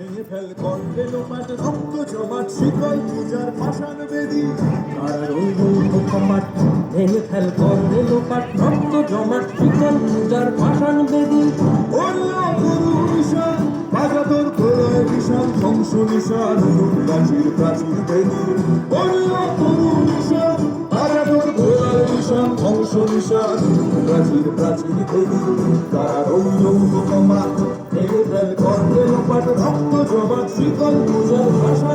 ভেঙে ফেল কণ্ঠে লোপাট রক্ত জমাট শিকল পূজার পাষাণ বেদী আর রইল কমাট ভেঙে ফেল করে লোপাট রক্ত জমাট শিকল পূজার পাষাণ বেদী অন্য গুরু নিশান বাজাতর প্রলয় বিশাল ধ্বংস নিশান প্রাচীর প্রাচীর বেদী অন্য গুরু নিশান বাজাতর প্রলয় বিশাল ধ্বংস নিশান তারা রইল কমাট লোপাট রক্ত জমাট শিকল পূজার পাষাণ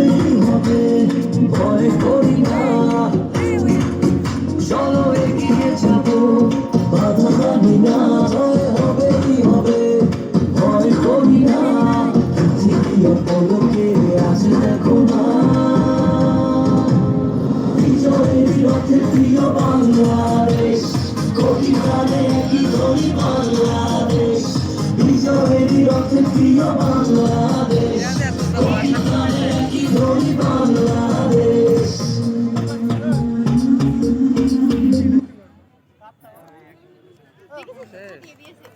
জয় হবে, ভয় করি না। চলো এগিয়ে যাব, বাধা মানি না জয় হবে কি হবে, ভয় করি না। তৃতীয় পদকে আছে দেখো না। বিজয়ের রথে প্রিয় বাংলাদেশ, কোটি প্রাণে কি ধরি বাংলাদেশ। বিজয়ের রথে প্রিয় বাংলাদেশ। 你别写